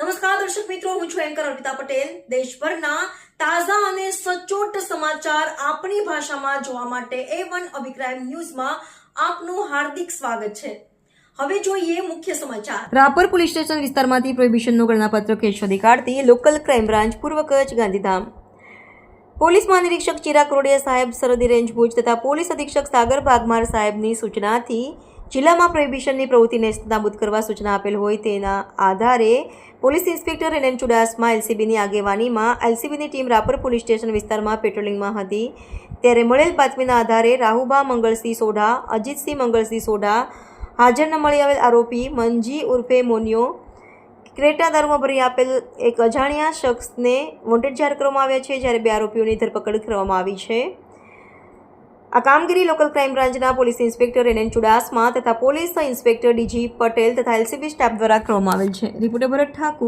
નમસ્કાર, દર્શક મિત્રો, હું છું એન્કર અર્પિતા પટેલ. દેશભરના તાજા અને સચોટ સમાચાર આપણી ભાષામાં જોવા માટે એ વન અભિક્રાઇમ ન્યૂઝમાં આપનું હાર્દિક સ્વાગત છે. હવે જોઈએ મુખ્ય સમાચાર. રાપર પોલીસ સ્ટેશન વિસ્તારમાંથી પ્રોહિબિશનનું ગણનાપત્ર કેશોધી કાઢતી લોકલ ક્રાઇમ બ્રાન્ચ પૂર્વ કચ્છ ગાંધીધામ. પોલીસ મહાનિરીક્ષક ચિરાગ રોડિયા સાહેબ સરહદી રેન્જ ભુજ તથા પોલીસ અધિક્ષક સાગર ભાગમાર સાહેબની સૂચનાથી જિલ્લામાં પ્રોહિબિશનની પ્રવૃત્તિને નાબૂદ કરવા સૂચના આપેલ હોય તેના આધારે police inspector N N Chudasama એલસીબીની આગેવાનીમાં એલસીબીની ટીમ રાપર પોલીસ સ્ટેશન વિસ્તારમાં પેટ્રોલિંગમાં હતી. ત્યારે મળેલ બાતમીના આધારે રાહુબા મંગળસિંહ સોઢા, અજીતસિંહ મંગળસિંહ સોઢા, હાજર ન મળી આવેલ આરોપી મંજી ઉર્ફે મોનિયો, ક્રેટા દારૂમાં ભરી આપેલ એક અજાણ્યા શખ્સને વોન્ટેડ જાહેર કરવામાં આવ્યા છે, જ્યારે બે આરોપીઓની ધરપકડ કરવામાં આવી છે. આ કામગીરી લોકલ ક્રાઇમ બ્રાન્ચના police inspector N N Chudasama તથા પોલીસ ઇન્સ્પેક્ટર ડીજી પટેલ તથા એલસીબી સ્ટાફ દ્વારા કરવામાં આવેલ છે. રિપોર્ટર ભરત ઠાકુર.